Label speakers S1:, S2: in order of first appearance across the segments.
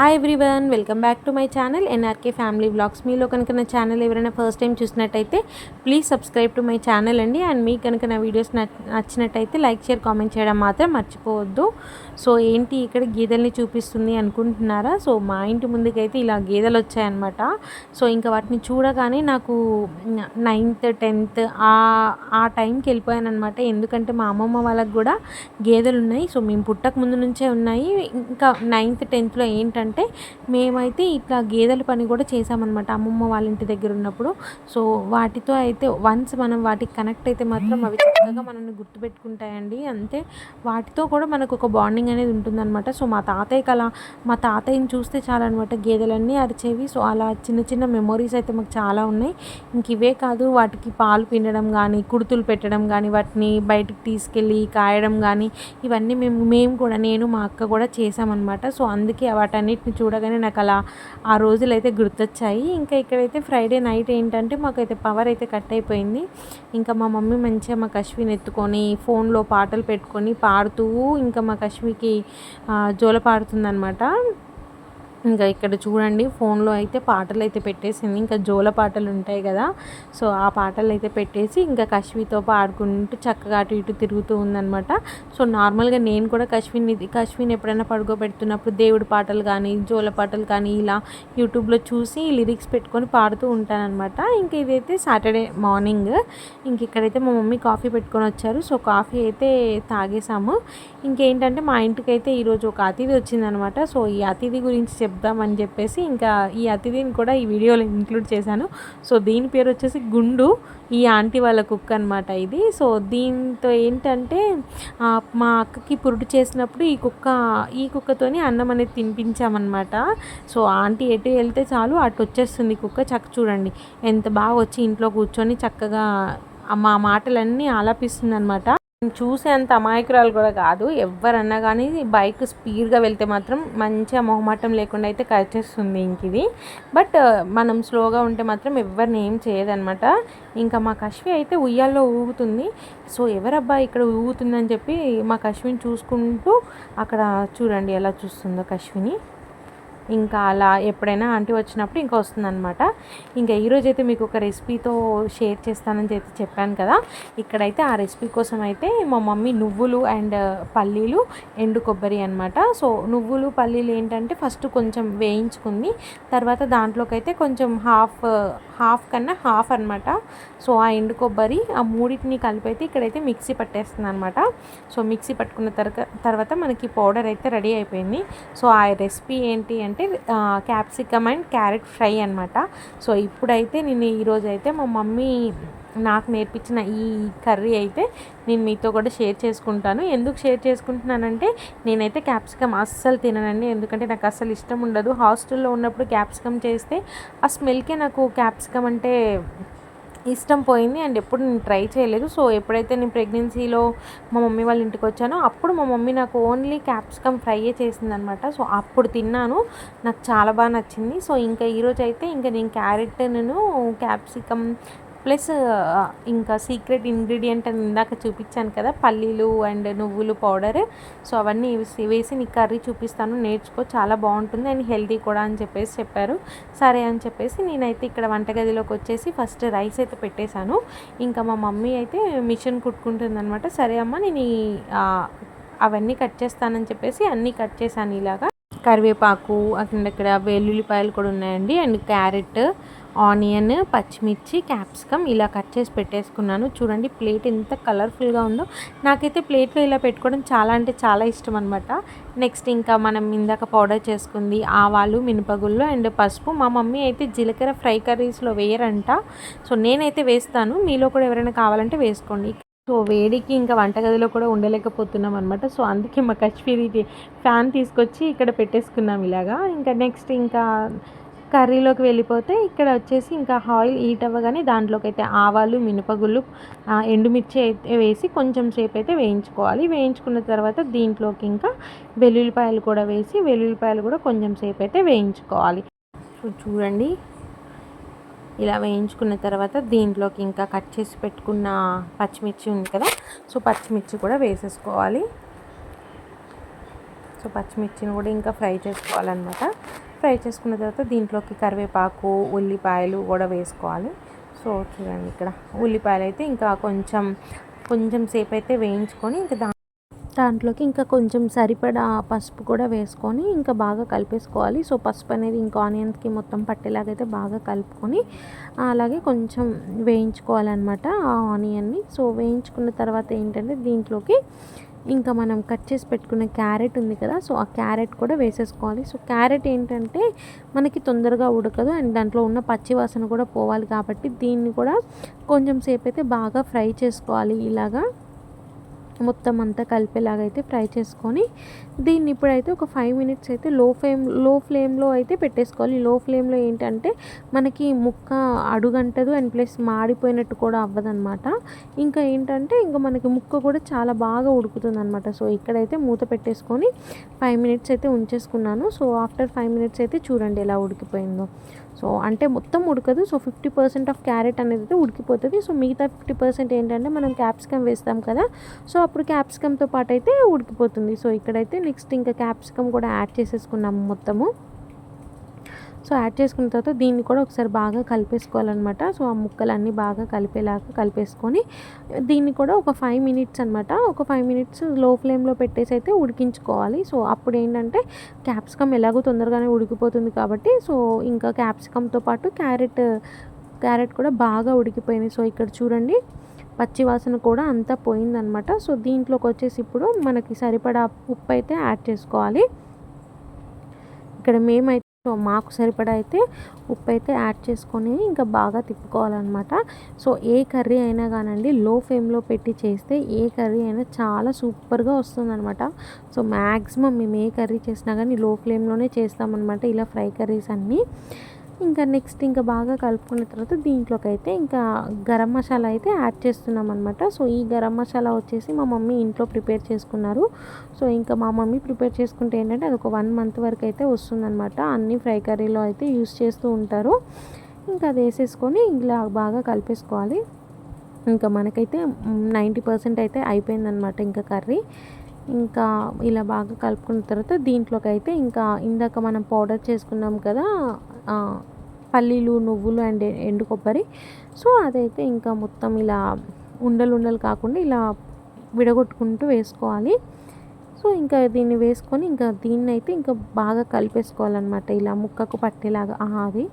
S1: Hi everyone welcome back to my channel NRK family blogs మీలో కనుక నా channel ఎవరైనా ఫస్ట్ టైం చూసినట్టయితే please subscribe to my channel అండి. అండ్ మీకు కనుక నా వీడియోస్ నచ్చినట్టయితే లైక్ షేర్ కామెంట్ చేయడం మాత్రం మర్చిపోవద్దు. సో ఏంటి ఇక్కడ గేదెల్ని చూపిస్తుంది అనుకుంటున్నారా? సో మా ఇంటి ముందుకైతే ఇలా గేదెలు వచ్చాయన్నమాట సో ఇంకా వాటిని చూడగానే నాకు నైన్త్ టెన్త్ ఆ ఆ టైంకి వెళ్ళిపోయాను అనమాట ఎందుకంటే మా అమ్మమ్మ వాళ్ళకి కూడా గేదెలు ఉన్నాయి సో మేము పుట్టక ముందు నుంచే ఉన్నాయి. ఇంకా నైన్త్ టెన్త్లో ఏంటంటే మేమైతే ఇట్లా గేదెల పని కూడా చేసామన్నమాట అమ్మమ్మ వాళ్ళ ఇంటి దగ్గర ఉన్నప్పుడు. సో వాటితో అయితే వన్స్ మనం వాటికి కనెక్ట్ అయితే మాత్రం అవి చక్కగా మనల్ని గుర్తుపెట్టుకుంటాయండి. అంతే. వాటితో కూడా మనకు ఒక బాండింగ్ అనేది ఉంటుందన్నమాట. సో మా తాతయ్యకి అలా మా తాతయ్యని చూస్తే చాలా అనమాట గేదెలన్నీ అరిచేవి. సో అలా చిన్న చిన్న మెమొరీస్ అయితే మాకు చాలా ఉన్నాయి. ఇంక ఇవే కాదు వాటికి పాలు పిండడం కానీ కుడుతులు పెట్టడం కానీ వాటిని బయటికి తీసుకెళ్ళి కాయడం కానీ ఇవన్నీ మేము మేము కూడా నేను మా అక్క కూడా చేసామన్నమాట. సో అందుకే వాటన్నిటిని చూడగానే నాకు అలా ఆ రోజులు అయితే గుర్తొచ్చాయి. ఇంకా ఇక్కడైతే ఫ్రైడే నైట్ ఏంటంటే మాకైతే పవర్ అయితే కట్ అయిపోయింది. ఇంకా మా మమ్మీ మంచిగా మా కశ్విని ఎత్తుకొని ఫోన్లో పాటలు పెట్టుకొని పాడుతూ ఇంకా మా కశ్మికి జోల జోలపాడుతుందనమాట ఇంకా ఇక్కడ చూడండి ఫోన్లో అయితే పాటలు అయితే పెట్టేసింది. ఇంకా జోల పాటలు ఉంటాయి కదా సో ఆ పాటలు అయితే పెట్టేసి ఇంకా కశ్వితో పాడుకుంటూ చక్కగా అటు ఇటు తిరుగుతూ ఉందనమాట సో నార్మల్గా నేను కూడా కశ్విని కశ్విని ఎప్పుడైనా పడుకోబెడుతున్నప్పుడు దేవుడి పాటలు కానీ జోల పాటలు కానీ ఇలా యూట్యూబ్లో చూసి లిరిక్స్ పెట్టుకొని పాడుతూ ఉంటానన్నమాట. ఇంకా ఇదైతే సాటర్డే మార్నింగ్. ఇంక ఇక్కడైతే మా మమ్మీ కాఫీ పెట్టుకొని వచ్చారు. సో కాఫీ అయితే తాగేసాము. ఇంకేంటంటే మా ఇంటికి అయితే ఈరోజు ఒక అతిథి వచ్చిందనమాట సో ఈ అతిథి గురించి చెప్దామని చెప్పేసి ఇంకా ఈ అతిథిని కూడా ఈ వీడియోలో ఇంక్లూడ్ చేశాను. సో దీని పేరు వచ్చేసి గుండు. ఈ ఆంటీ వాళ్ళ కుక్క అనమాట ఇది. సో దీంతో ఏంటంటే మా అక్కకి పురుడు చేసినప్పుడు ఈ కుక్క ఈ కుక్కతోని అన్నం అనేది తినిపించామన్నమాట. సో ఆంటీ ఎటు వెళ్తే చాలు అటు వచ్చేస్తుంది కుక్క. చక్క చూడండి. ఎంత బాగా వచ్చి ఇంట్లో కూర్చొని చక్కగా మా మాటలన్నీ ఆలాపిస్తుంది అనమాట చూసే అంత అమాయకురాలు కూడా కాదు. ఎవరన్నా కానీ బైక్ స్పీడ్గా వెళ్తే మాత్రం మంచిగా మొహమాటం లేకుండా అయితే కరిచేస్తుంది ఇంక ఇది. బట్ మనం స్లోగా ఉంటే మాత్రం ఎవరిని ఏం చేయదనమాట ఇంకా మా కశ్వి అయితే ఉయ్యాల్లో ఊగుతుంది. సో ఎవరబ్బా ఇక్కడ ఊగుతుందని చెప్పి మా కశ్విని చూసుకుంటూ అక్కడ చూడండి ఎలా చూస్తుందో కశ్విని. ఇంకా అలా ఎప్పుడైనా ఆంటీ వచ్చినప్పుడు ఇంకా వస్తుందనమాట ఇంకా ఈరోజు అయితే మీకు ఒక రెసిపీతో షేర్ చేస్తానని చెప్పి చెప్పాను కదా. ఇక్కడైతే ఆ రెసిపీ కోసం అయితే మా మమ్మీ నువ్వులు అండ్ పల్లీలు ఎండు కొబ్బరి అనమాట సో నువ్వులు పల్లీలు ఏంటంటే ఫస్ట్ కొంచెం వేయించుకుంది. తర్వాత దాంట్లోకైతే కొంచెం హాఫ్ హాఫ్ కన్నా హాఫ్ అనమాట సో ఆ ఎండు కొబ్బరి ఆ మూడింటిని కలిపి అయితే ఇక్కడైతే మిక్సీ పట్టేస్తుంది అనమాట సో మిక్సీ పట్టుకున్న తర్వాత తర్వాత మనకి పౌడర్ అయితే రెడీ అయిపోయింది. సో ఆ రెసిపీ ఏంటి అంటే అంటే క్యాప్సికమ్ అండ్ క్యారెట్ ఫ్రై అనమాట సో ఇప్పుడైతే నేను ఈరోజు అయితే మా మమ్మీ నాకు నేర్పించిన ఈ కర్రీ అయితే నేను మీతో కూడా షేర్ చేసుకుంటాను. ఎందుకు షేర్ చేసుకుంటున్నానంటే నేనైతే క్యాప్సికమ్ అస్సలు తిననండి. ఎందుకంటే నాకు అస్సలు ఇష్టం ఉండదు. హాస్టల్లో ఉన్నప్పుడు క్యాప్సికమ్ చేస్తే ఆ స్మెల్కే నాకు క్యాప్సికమ్ అంటే ఇష్టం పోయింది అండ్ ఎప్పుడు నేను ట్రై చేయలేదు. సో ఎప్పుడైతే నేను ప్రెగ్నెన్సీలో మా మమ్మీ వాళ్ళ ఇంటికి వచ్చానో అప్పుడు మా మమ్మీ నాకు ఓన్లీ క్యాప్సికమ్ ఫ్రైయే చేసిందనమాట సో అప్పుడు తిన్నాను. నాకు చాలా బాగా నచ్చింది. సో ఇంకా ఈరోజు అయితే ఇంకా నేను క్యారెట్ నేను క్యాప్సికమ్ ప్లస్ ఇంకా సీక్రెట్ ఇంగ్రీడియంట్ అని ఇందాక చూపించాను కదా పల్లీలు అండ్ నువ్వులు పౌడర్. సో అవన్నీ వేసి వేసి నీకు కర్రీ చూపిస్తాను నేర్చుకో చాలా బాగుంటుంది అండ్ హెల్తీ కూడా అని చెప్పేసి చెప్పారు. సరే అని చెప్పేసి నేనైతే ఇక్కడ వంటగదిలోకి వచ్చేసి ఫస్ట్ రైస్ అయితే పెట్టేశాను. ఇంకా మా మమ్మీ అయితే మిషన్ కుట్టుకుంటుంది అనమాట సరే అమ్మ నేను అవన్నీ కట్ చేస్తానని చెప్పేసి అన్నీ కట్ చేశాను ఇలాగా. కరివేపాకు అక్కడ వెల్లుల్లిపాయలు కూడా ఉన్నాయండి అండ్ క్యారెట్. ఆనియన్ పచ్చిమిర్చి క్యాప్సికమ్ ఇలా కట్ చేసి పెట్టేసుకున్నాను. చూడండి ప్లేట్ ఎంత కలర్ఫుల్గా ఉందో. నాకైతే ప్లేట్లో ఇలా పెట్టుకోవడం చాలా అంటే చాలా ఇష్టం అనమాట నెక్స్ట్ ఇంకా మనం ఇందాక పౌడర్ చేసుకుంది ఆవాలు మినపగుళ్ళు అండ్ పసుపు. మా మమ్మీ అయితే జీలకర్ర ఫ్రై కర్రీస్లో వేయరంట. సో నేనైతే వేస్తాను. మీలో కూడా ఎవరైనా కావాలంటే వేసుకోండి. సో వేడికి ఇంకా వంటగదిలో కూడా ఉండలేకపోతున్నాం అనమాట సో అందుకే మా కశ్మీరీ ఫ్యాన్ తీసుకొచ్చి ఇక్కడ పెట్టేసుకున్నాం ఇలాగా. ఇంకా నెక్స్ట్ ఇంకా కర్రీలోకి వెళ్ళిపోతే ఇక్కడ వచ్చేసి ఇంకా ఆయిల్ హీట్ అవ్వగానే దాంట్లోకి అయితే ఆవాలు మినపగుళ్ళు ఎండుమిర్చి అయితే వేసి కొంచెం సేపు అయితే వేయించుకోవాలి. వేయించుకున్న తర్వాత దీంట్లోకి ఇంకా వెల్లుల్లిపాయలు కూడా వేసి వెల్లుల్లిపాయలు కూడా కొంచెం సేపు అయితే వేయించుకోవాలి. సో చూడండి. ఇలా వేయించుకున్న తర్వాత దీంట్లోకి ఇంకా కట్ చేసి పెట్టుకున్న పచ్చిమిర్చి ఉంది కదా సో పచ్చిమిర్చి కూడా వేసేసుకోవాలి. సో పచ్చిమిర్చిని కూడా ఇంకా ఫ్రై చేసుకోవాలన్నమాట. ఫ్రై చేసుకున్న తర్వాత దీంట్లోకి కరివేపాకు ఉల్లిపాయలు కూడా వేసుకోవాలి. సో చూడండి ఇక్కడ ఉల్లిపాయలు అయితే ఇంకా కొంచెం కొంచెం సేపు అయితే వేయించుకొని ఇంకా దా దాంట్లోకి ఇంకా కొంచెం సరిపడా పసుపు కూడా వేసుకొని ఇంకా బాగా కలిపేసుకోవాలి. సో పసుపు అనేది ఇంకా ఆనియన్స్కి మొత్తం పట్టేలాగైతే బాగా కలుపుకొని అలాగే కొంచెం వేయించుకోవాలన్నమాట ఆ ఆనియన్ని. సో వేయించుకున్న తర్వాత ఏంటంటే దీంట్లోకి ఇంకా మనం కట్ చేసి పెట్టుకున్న క్యారెట్ ఉంది కదా సో ఆ క్యారెట్ కూడా వేసేసుకోవాలి. సో క్యారెట్ ఏంటంటే మనకి తొందరగా ఉడకదు అండ్ దాంట్లో ఉన్న పచ్చి వాసన కూడా పోవాలి కాబట్టి దీన్ని కూడా కొంచెం సేపు అయితే బాగా ఫ్రై చేసుకోవాలి ఇలాగా. మొత్తం అంతా కలిపేలాగా అయితే ఫ్రై చేసుకొని దీన్ని ఇప్పుడైతే ఒక ఫైవ్ మినిట్స్ అయితే లో ఫ్లేమ్లో ఫ్లేమ్లో అయితే పెట్టేసుకోవాలి. లో ఫ్లేమ్లో ఏంటంటే మనకి ముక్క అడుగంటదు అండ్ ప్లస్ మాడిపోయినట్టు కూడా అవ్వదనమాట ఇంకా ఏంటంటే ఇంకా మనకి ముక్క కూడా చాలా బాగా ఉడుకుతుంది అనమాట సో ఇక్కడైతే మూత పెట్టేసుకొని ఫైవ్ మినిట్స్ అయితే ఉంచేసుకున్నాను. సో ఆఫ్టర్ ఫైవ్ మినిట్స్ అయితే చూడండి ఎలా ఉడికిపోయిందో. సో అంటే మొత్తం ఉడకదు. So fifty percent of carrot అనేది అయితే ఉడికిపోతుంది. సో మిగతా ఫిఫ్టీ పర్సెంట్ ఏంటంటే మనం క్యాప్సికమ్ వేస్తాం కదా. సో అప్పుడు క్యాప్సికమ్తో పాటు అయితే ఉడికిపోతుంది. సో ఇక్కడైతే నెక్స్ట్ ఇంకా క్యాప్సికమ్ కూడా యాడ్ చేసేసుకున్నాము మొత్తము. సో యాడ్ చేసుకున్న తర్వాత దీన్ని కూడా ఒకసారి బాగా కలిపేసుకోవాలన్నమాట. సో ఆ ముక్కలన్నీ బాగా కలిపేలాగా కలిపేసుకొని దీన్ని కూడా ఒక ఫైవ్ మినిట్స్ అనమాట ఒక ఫైవ్ మినిట్స్లో ఫ్లేమ్లో పెట్టేసి అయితే ఉడికించుకోవాలి. సో అప్పుడు ఏంటంటే క్యాప్సికమ్ ఎలాగో తొందరగానే ఉడికిపోతుంది కాబట్టి సో ఇంకా క్యాప్సికమ్తో పాటు క్యారెట్ క్యారెట్ కూడా బాగా ఉడికిపోయింది సో ఇక్కడ చూడండి పచ్చి వాసన కూడా అంతా పోయిందనమాట సో దీంట్లోకి వచ్చేసి ఇప్పుడు మనకి సరిపడా ఉప్పు అయితే యాడ్ చేసుకోవాలి. ఇక్కడ మేమైతే సో మాకు సరిపడా అయితే ఉప్పు అయితే యాడ్ చేసుకొని ఇంకా బాగా తిప్పుకోవాలన్నమాట. సో ఏ కర్రీ అయినా కానండి లో ఫ్లేమ్లో పెట్టి చేస్తే ఏ కర్రీ అయినా చాలా సూపర్గా వస్తుందన్నమాట. సో మ్యాక్సిమం మేము ఏ కర్రీ చేసినా కానీ లో ఫ్లేమ్లోనే చేస్తామన్నమాట ఇలా ఫ్రై కర్రీస్ అన్నీ. ఇంకా నెక్స్ట్ ఇంకా బాగా కలుపుకున్న తర్వాత దీంట్లోకి అయితే ఇంకా గరం మసాలా అయితే యాడ్ చేస్తున్నాం అనమాట సో ఈ గరం మసాలా వచ్చేసి మా మమ్మీ ఇంట్లో ప్రిపేర్ చేసుకున్నారు. సో ఇంకా మా మమ్మీ ప్రిపేర్ చేసుకుంటే ఏంటంటే అది ఒక వన్ మంత్ వరకు అయితే వస్తుందన్నమాట. అన్ని ఫ్రై కర్రీలో అయితే యూస్ చేస్తూ ఉంటారు. ఇంకా అది వేసేసుకొని ఇలా బాగా కలిపేసుకోవాలి. ఇంకా మనకైతే నైంటీ పర్సెంట్ అయితే అయిపోయిందనమాట ఇంకా కర్రీ. ఇంకా ఇలా బాగా కలుపుకున్న తర్వాత దీంట్లోకి అయితే ఇంకా ఇందాక మనం పౌడర్ చేసుకున్నాం కదా పల్లీలు నువ్వులు అండ్ ఎండు కొబ్బరి. సో అదైతే ఇంకా మొత్తం ఇలా ఉండలు ఉండలు కాకుండా ఇలా విడగొట్టుకుంటూ వేసుకోవాలి. సో ఇంకా దీన్ని వేసుకొని ఇంకా దీన్ని అయితే ఇంకా బాగా కలిపేసుకోవాలన్నమాట. ఇలా ముక్కకు పట్టేలాగా అది.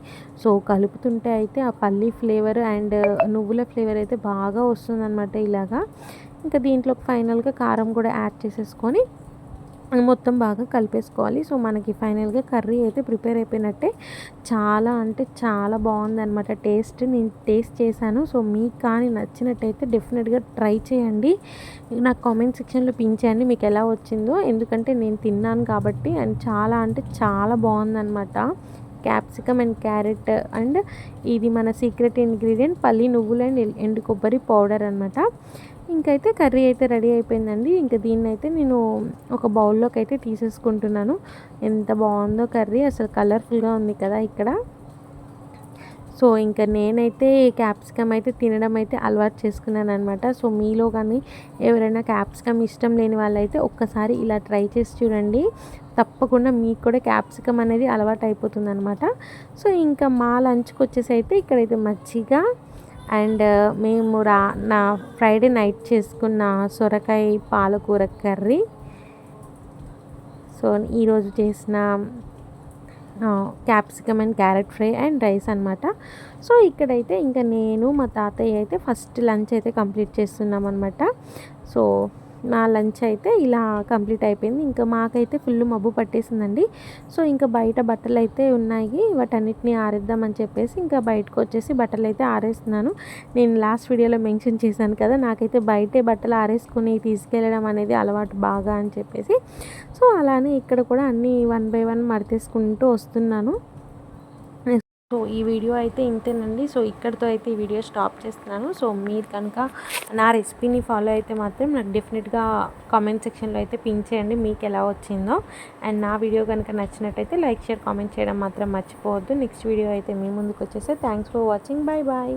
S1: సో కలుపుతుంటే అయితే ఆ పల్లీ ఫ్లేవర్ అండ్ నువ్వుల ఫ్లేవర్ అయితే బాగా వస్తుందన్నమాట ఇలాగా. ఇంకా దీంట్లో ఫైనల్గా కారం కూడా యాడ్ చేసేసుకొని మొత్తం బాగా కలిపేసుకోవాలి. సో మనకి ఫైనల్గా కర్రీ అయితే ప్రిపేర్ అయిపోయినట్టే. చాలా అంటే చాలా బాగుందనమాట టేస్ట్. నేను టేస్ట్ చేశాను. సో మీకు కానీ నచ్చినట్టయితే డెఫినెట్గా ట్రై చేయండి. నాకు కామెంట్ సెక్షన్లో పించేయండి మీకు ఎలా వచ్చిందో. ఎందుకంటే నేను తిన్నాను కాబట్టి అండ్ చాలా అంటే చాలా బాగుందన్నమాట. క్యాప్సికమ్ అండ్ క్యారెట్ అండ్ ఇది మన సీక్రెట్ ఇంగ్రీడియంట్ పల్లి నువ్వులు అండ్ ఎండు కొబ్బరి పౌడర్ అనమాట ఇంకైతే కర్రీ అయితే రెడీ అయిపోయిందండి. ఇంకా దీన్ని అయితే నేను ఒక బౌల్లోకి అయితే తీసేసుకుంటున్నాను. ఎంత బాగుందో కర్రీ. అసలు కలర్ఫుల్గా ఉంది కదా ఇక్కడ. సో ఇంకా నేనైతే క్యాప్సికమ్ అయితే తినడం అయితే అలవాటు చేసుకున్నాను అనమాట సో మీలో కానీ ఎవరైనా క్యాప్సికమ్ ఇష్టం లేని వాళ్ళైతే ఒక్కసారి ఇలా ట్రై చేసి చూడండి. తప్పకుండా మీకు కూడా క్యాప్సికమ్ అనేది అలవాటు అయిపోతుంది అనమాట సో ఇంకా మా లంచ్కి వచ్చేసి అయితే ఇక్కడైతే మజ్జిగ అండ్ మేము రా నా ఫ్రైడే నైట్ చేసుకున్న సొరకాయ పాలకూర కర్రీ. సో ఈరోజు చేసిన capsicum and carrot fry and rice అనమాట సో ఇక్కడైతే ఇంకా నేను మా తాతయ్య అయితే ఫస్ట్ లంచ్ అయితే కంప్లీట్ చేస్తున్నాం అనమాట సో నా లంచ్ అయితే ఇలా కంప్లీట్ అయిపోయింది. ఇంకా మాకైతే ఫుల్ మబ్బు పట్టేసిందండి. సో ఇంకా బయట బట్టలు అయితే ఉన్నాయి. వాటన్నిటిని ఆరేద్దామని చెప్పేసి ఇంకా బయటకు వచ్చేసి బట్టలు అయితే ఆరేస్తున్నాను. నేను లాస్ట్ వీడియోలో మెన్షన్ చేశాను కదా నాకైతే బయటే బట్టలు ఆరేసుకుని తీసుకెళ్ళడం అనేది అలవాటు బాగా అని చెప్పేసి. సో అలానే ఇక్కడ కూడా అన్నీ వన్ బై వన్ మడతేసుకుంటూ వస్తున్నాను. సో ఈ వీడియో అయితే ఇంతేనండి. సో ఇక్కడితో అయితే ఈ వీడియో స్టాప్ చేస్తున్నాను. సో మీరు కనుక నా రెసిపీని ఫాలో అయితే మాత్రం నాకు డెఫినెట్గా కామెంట్ సెక్షన్లో అయితే పిన్ చేయండి. మీకు ఎలా వచ్చిందో. అండ్ నా వీడియో కనుక నచ్చినట్టయితే లైక్ షేర్ కామెంట్ చేయడం మాత్రం మర్చిపోవద్దు. నెక్స్ట్ వీడియో అయితే మీ ముందుకు వచ్చేస్తే thanks for watching. Bye bye